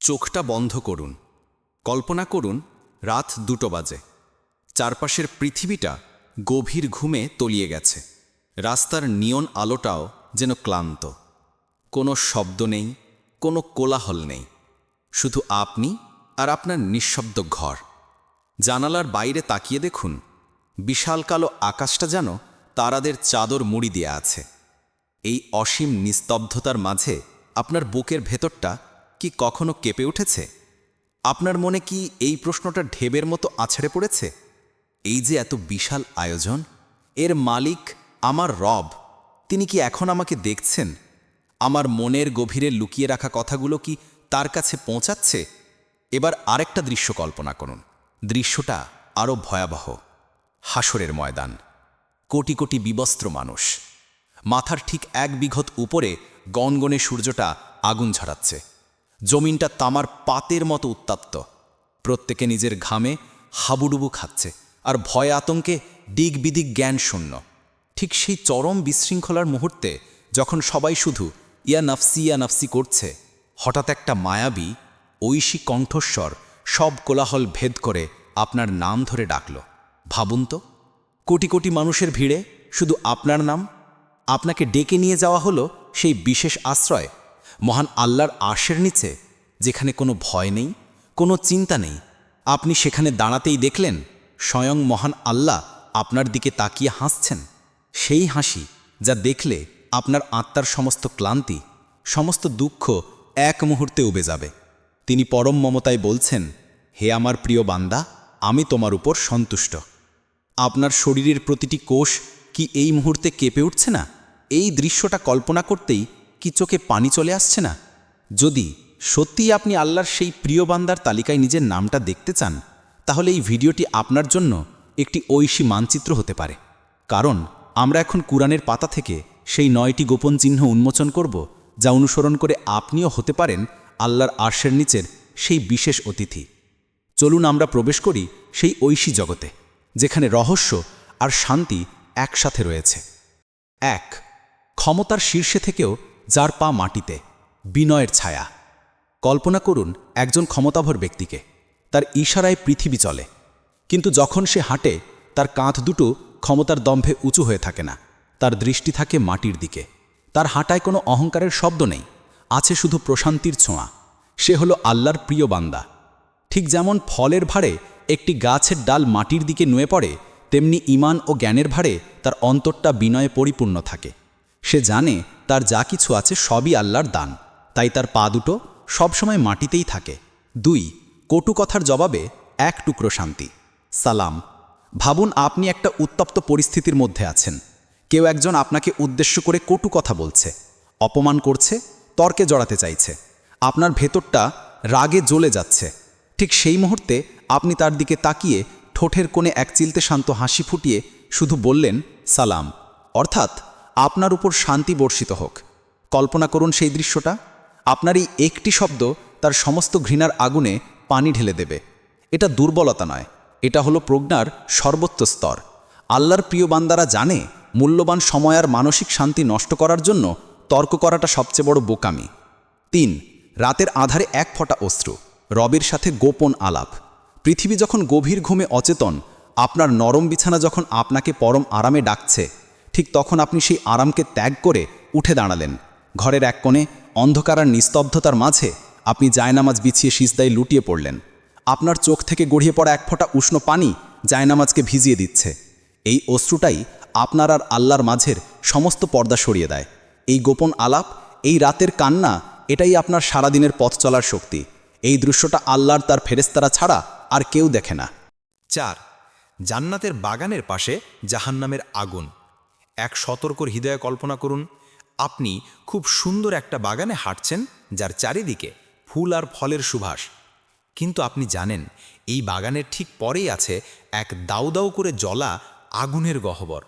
চোখটা বন্ধ করুন। কল্পনা করুন, রাত দুটো বাজে। চারপাশের পৃথিবীটা গভীর ঘুমে তলিয়ে গেছে। রাস্তার নিয়ন আলোটাও যেন ক্লান্ত। কোনো শব্দ নেই, কোনো কোলাহল নেই। শুধু আপনি আর আপনার নিঃশব্দ ঘর। জানালার বাইরে তাকিয়ে দেখুন, বিশাল কালো আকাশটা যেন তারাদের চাদর মুড়ি দেয়া আছে। এই অসীম নিস্তব্ধতার মাঝে আপনার বুকের ভেতরটা কি কখনো কেঁপে উঠেছে? আপনার মনে কি এই প্রশ্নটা ঢেবের মতো আছড়ে পড়েছে? এই যে এত বিশাল আয়োজন, এর মালিক আমার রব, তিনি কি এখন আমাকে দেখছেন? আমার মনের গভীরে লুকিয়ে রাখা কথাগুলো কি তার কাছে পৌঁছাচ্ছে? এবার আরেকটা দৃশ্য কল্পনা করুন। দৃশ্যটা আরও ভয়াবহ। হাসরের ময়দান। কোটি কোটি বিবস্ত্র মানুষ। মাথার ঠিক এক বিঘত উপরে গনগনে সূর্যটা আগুন ঝরাচ্ছে। জমিনটা তামার পাতের মতো উত্তাপ্ত। প্রত্যেকে নিজের ঘামে হাবুডুবু খাচ্ছে আর ভয় আতঙ্কে দিক বিদিক জ্ঞান শূন্য। ঠিক সেই চরম বিশৃঙ্খলার মুহূর্তে যখন সবাই শুধু ইয়া নাফসি ইয়া নাফসি করছে, হঠাৎ একটা মায়াবী, ঐশী কণ্ঠস্বর সব কোলাহল ভেদ করে আপনার নাম ধরে ডাকল। ভাবুন তো, কোটি কোটি মানুষের ভিড়ে শুধু আপনার নাম? আপনাকে ডেকে নিয়ে যাওয়া হলো সেই বিশেষ আশ্রয় মহান আল্লাহর আশের নিচে, যেখানে কোনো ভয় নেই, কোনো চিন্তা নেই, আপনি সেখানে দাঁড়াতেই দেখলেন, স্বয়ং মহান আল্লাহ আপনার দিকে তাকিয়ে হাসছেন। সেই হাসি যা দেখলে আপনার আত্মার সমস্ত ক্লান্তি, সমস্ত দুঃখ এক মুহূর্তে উবে যাবে। তিনি পরম মমতায় বলছেন, হে আমার প্রিয় বান্দা, আমি তোমার উপর সন্তুষ্ট। আপনার শরীরের প্রতিটি কোষ কি এই মুহূর্তে কেঁপে উঠছে না? এই দৃশ্যটা কল্পনা করতেই কি চোখে পানি চলে আসছে না? যদি সত্যিই আপনি আল্লাহর সেই প্রিয় বান্দার তালিকায় নিজের নামটা দেখতে চান, তাহলে এই ভিডিওটি আপনার জন্য একটি ঐশী মানচিত্র হতে পারে। কারণ আমরা এখন কুরআনের পাতা থেকে সেই নয়টি গোপন চিহ্ন উন্মোচন করব, যা অনুসরণ করে আপনিও হতে পারেন আল্লাহর আর্শের নিচের সেই বিশেষ অতিথি। চলুন আমরা প্রবেশ করি সেই ঐশী জগতে, যেখানে রহস্য আর শান্তি একসাথে রয়েছে। এক, ক্ষমতার শীর্ষে থেকেও যার পা মাটিতে, বিনয়ের ছায়া। কল্পনা করুন একজন ক্ষমতাভর ব্যক্তিকে, তার ইশারায় পৃথিবী চলে, কিন্তু যখন সে হাঁটে, তার কাঁধ দুটো ক্ষমতার দম্ভে উঁচু হয়ে থাকে না, তার দৃষ্টি থাকে মাটির দিকে। তার হাঁটায় কোনো অহংকারের শব্দ নেই, আছে শুধু প্রশান্তির ছোঁয়া। সে হলো আল্লাহর প্রিয় বান্দা। ঠিক যেমন ফলের ভারে একটি গাছের ডাল মাটির দিকে নুয়ে পড়ে, তেমনি ইমান ও জ্ঞানের ভারে তার অন্তরটা বিনয়ে পরিপূর্ণ থাকে। সে জানে তার যা কিছু আছে সবই আল্লাহর দান। তাই তার পা দুটো সবসময় মাটিতেই থাকে। দুই, কটু কথার জবাবে এক টুকরো শান্তি। সালাম, ভাবুন আপনি একটা উত্তপ্ত পরিস্থিতির মধ্যে আছেন। কেউ একজন আপনাকে উদ্দেশ্য করে কটু কথা বলছে, অপমান করছে, তর্কে জড়াতে চাইছে। আপনার ভেতরটা রাগে জ্বলে যাচ্ছে। ঠিক সেই মুহূর্তে আপনি তার দিকে তাকিয়ে ঠোঁটের কোণে এক চিলতে শান্ত হাসি ফুটিয়ে শুধু বললেন, সালাম। অর্থাৎ আপনার উপর শান্তি বর্ষিত হোক। কল্পনা করুন সেই দৃশ্যটা। আপনার এই একটি শব্দ তার সমস্ত ঘৃণার আগুনে পানি ঢেলে দেবে। এটা দুর্বলতা নয়। এটা হলো প্রজ্ঞার সর্বোচ্চ স্তর। আল্লাহর প্রিয় বান্দারা জানে, মূল্যবান সময় আর মানসিক শান্তি নষ্ট করার জন্য তর্ক করাটা সবচেয়ে বড় বোকামি। তিন, রাতের আধারে এক ফোঁটা অশ্রু, রবের সাথে গোপন আলাপ। পৃথিবী যখন গভীর ঘুমে অচেতন, আপনার নরম বিছানা যখন আপনাকে পরম আরামে ডাকছে ঠিক তখন আপনি সেই আরামকে ত্যাগ করে উঠে দাঁড়ালেন। ঘরের এক কোণে অন্ধকার আর নিস্তব্ধতার মাঝে আপনি জায়নামাজ বিছিয়ে সিজদায় লুটিয়ে পড়লেন। আপনার চোখ থেকে গড়িয়ে পড়া এক ফোঁটা উষ্ণ পানি জায়নামাজকে ভিজিয়ে দিচ্ছে। এই অশ্রুটাই আপনার আর আল্লাহর মাঝের সমস্ত পর্দা সরিয়ে দেয়। এই গোপন আলাপ, এই রাতের কান্না, এটাই আপনার সারাদিনের পথ চলার শক্তি। এই দৃশ্যটা আল্লাহর তার ফেরেস্তারা ছাড়া আর কেউ দেখে না। চার, জান্নাতের বাগানের পাশে জাহান্নামের আগুন। এক সতর্কর হৃদয়ে কল্পনা করুন, আপনি খুব সুন্দর একটা বাগানে হাঁটছেন যার চারিদিকে ফুল আর ফলের সুভাষ কিন্তু আপনি জানেন, এই বাগানের ঠিক পরেই আছে এক দাউ দাউ করে জ্বলা আগুনের গহ্বর।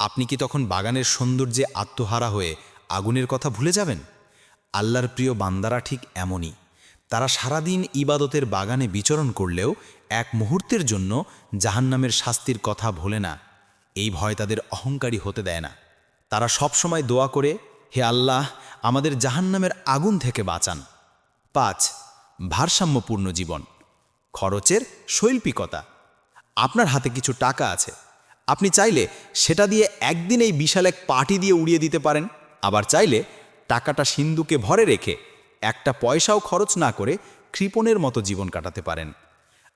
আপনি কি তখন বাগানের সৌন্দর্যে আত্মহারা হয়ে আগুনের কথা ভুলে যাবেন? আল্লাহর প্রিয় বান্দারা ঠিক এমনই। তারা সারাদিন ইবাদতের বাগানে বিচরণ করলেও এক মুহূর্তের জন্য জাহান্নামের শাস্তির কথা ভোলে না। এই ভয় তাদের অহংকারী হতে দেয় না। তারা সবসময় দোয়া করে, হে আল্লাহ, আমাদের জাহান্নামের আগুন থেকে বাঁচান। পাঁচ, ভারসাম্যপূর্ণ জীবন। খরচের শৈল্পিকতা। আপনার হাতে কিছু টাকা আছে। আপনি চাইলে সেটা দিয়ে একদিন এই বিশাল এক পার্টি দিয়ে উড়িয়ে দিতে পারেন। আবার চাইলে টাকাটা সিন্ধুকে ভরে রেখে একটা পয়সাও খরচ না করে কৃপণের মতো জীবন কাটাতে পারেন।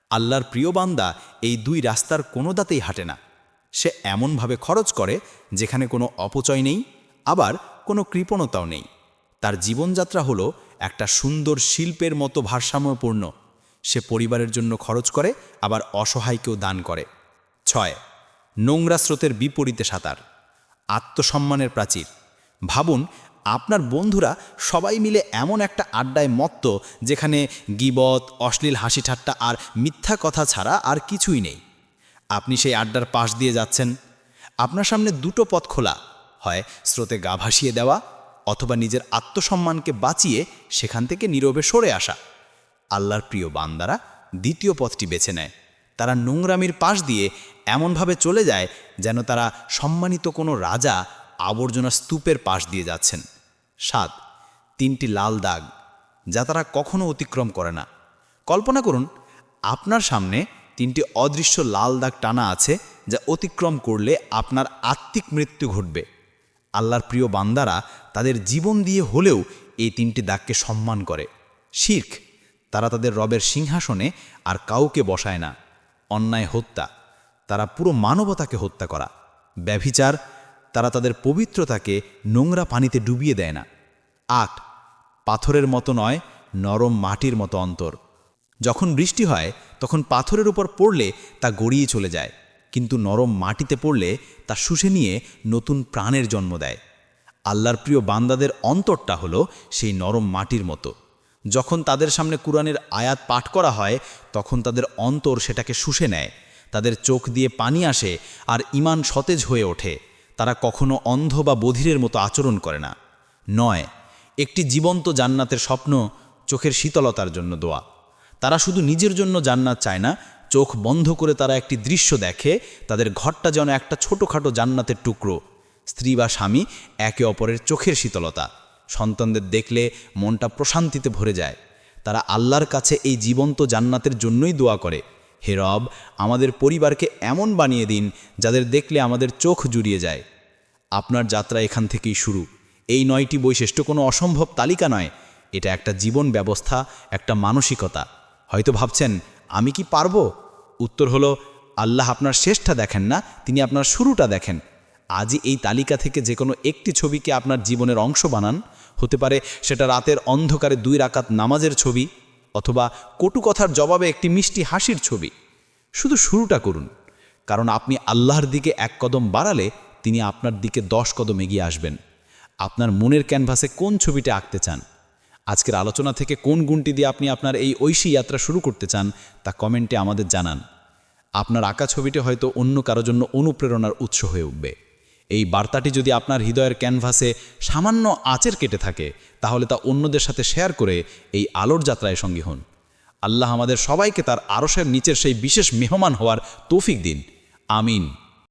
আল্লাহর প্রিয় বান্দা এই দুই রাস্তার কোনো দাতেই হাঁটে না। সে এমনভাবে খরচ করে যেখানে কোনো অপচয় নেই, আবার কোনো কৃপণতাও নেই। তার জীবনযাত্রা হলো একটা সুন্দর শিল্পের মতো ভারসাম্যপূর্ণ। সে পরিবারের জন্য খরচ করে, আবার অসহায়কেও দান করে। ছয়, নোংরা স্রোতের বিপরীতে সাঁতার। আত্মসম্মানের প্রাচীর। ভাবুন, আপনার বন্ধুরা সবাই মিলে এমন একটা আড্ডায় মত্ত, যেখানে গিবত, অশ্লীল হাসি ঠাট্টা আর মিথ্যা কথা ছাড়া আর কিছুই নেই। আপনি সেই আড্ডার পাশ দিয়ে যাচ্ছেন। আপনার সামনে দুটো পথ খোলা। হয় স্রোতে গা ভাসিয়ে দেওয়া অথবা নিজের আত্মসম্মানকে বাঁচিয়ে সেখান থেকে নীরবে সরে আসা। আল্লাহর প্রিয় বান্দারা দ্বিতীয় পথটি বেছে নেয়। তারা নোংরামির পাশ দিয়ে এমনভাবে চলে যায় যেন তারা সম্মানিত কোনো রাজা আবর্জনা স্তূপের পাশ দিয়ে যাচ্ছেন। সাত, তিনটি লাল দাগ যা তারা কখনো অতিক্রম করে না। কল্পনা করুন, আপনার সামনে তিনটি অদৃশ্য লাল দাগ টানা আছে যা অতিক্রম করলে আপনার আত্মিক মৃত্যু ঘটবে। আল্লাহর প্রিয় বান্দারা তাদের জীবন দিয়ে হলেও এই তিনটি দাগকে সম্মান করে। শির্ক, তারা তাদের রবের সিংহাসনে আর কাউকে বসায় না। অন্যায় হত্যা, তারা পুরো মানবতাকে হত্যা করা। ব্যভিচার, তারা তাদের পবিত্রতাকে নোংরা পানিতে ডুবিয়ে দেয় না। আট, পাথরের মতো নয়, নরম মাটির মতো অন্তর। যখন বৃষ্টি হয়, তখন পাথরের উপর পড়লে তা গড়িয়ে চলে যায়, কিন্তু নরম মাটিতে পড়লে তা শুষে নিয়ে নতুন প্রাণের জন্ম দেয়। আল্লাহর প্রিয় বান্দাদের অন্তরটা হলো সেই নরম মাটির মতো। যখন তাদের সামনে কুরআনের আয়াত পাঠ করা হয়, তখন তাদের অন্তর সেটাকে শুষে নেয়, তাদের চোখ দিয়ে পানি আসে আর ইমান সতেজ হয়ে ওঠে। তারা কখনো অন্ধ বা বধিরের মতো আচরণ করে না। নয়, একটি জীবন্ত জান্নাতের স্বপ্ন চোখের শীতলতার জন্য দোয়া। তারা শুধু নিজের জন্য জান্নাত চায় না, চোখ বন্ধ করে তারা একটি দৃশ্য দেখে, তাদের ঘরটা যেন একটা ছোটোখাটো জান্নাতের টুকরো। স্ত্রী বা স্বামী একে অপরের চোখের শীতলতা। সন্তানদের দেখলে মনটা প্রশান্তিতে ভরে যায়। তারা আল্লাহর কাছে এই জীবন্ত জান্নাতের জন্যই দোয়া করে। হে রব, আমাদের পরিবারকে এমন বানিয়ে দিন, যাদের দেখলে আমাদের চোখ জুড়িয়ে যায়। আপনার যাত্রা এখান থেকেই শুরু। এই নয়টি বৈশিষ্ট্য কোনো অসম্ভব তালিকা নয়। এটা একটা জীবন ব্যবস্থা, একটা মানসিকতা। হয়তো ভাবছেন, আমি কি পারব? উত্তর হলো, আল্লাহ আপনার শেষটা দেখেন না, তিনি আপনার শুরুটা দেখেন। আজই এই তালিকা থেকে যে কোনো একটি ছবিকে আপনার জীবনের অংশ বানান। হতে পারে সেটা রাতের অন্ধকারে দুই রাকাত নামাজের ছবি অথবা কটু কথার জবাবে একটি মিষ্টি হাসির ছবি। শুধু শুরুটা করুন, কারণ আপনি আল্লাহর দিকে এক কদম বাড়ালে তিনি আপনার দিকে দশ কদম এগিয়ে আসবেন। আপনার মনের ক্যানভাসে কোন ছবিটা আঁকতে চান? আজকের আলোচনা থেকে কোন গুণটি দিয়ে আপনি আপনার এই ঐশী যাত্রা শুরু করতে চান, তা কমেন্টে আমাদের জানান। আপনার আঁকা ছবিটি হয়তো অন্য কারও জন্য অনুপ্রেরণার উৎস হয়ে উঠবে। এই বার্তাটি যদি আপনার হৃদয়ের ক্যানভাসে সামান্য আঁচের কেটে থাকে, তাহলে তা অন্যদের সাথে শেয়ার করে এই আলোর যাত্রায় সঙ্গী হন। আল্লাহ আমাদের সবাইকে তার আরসের নিচের সেই বিশেষ মেহমান হওয়ার তৌফিক দিন। আমিন।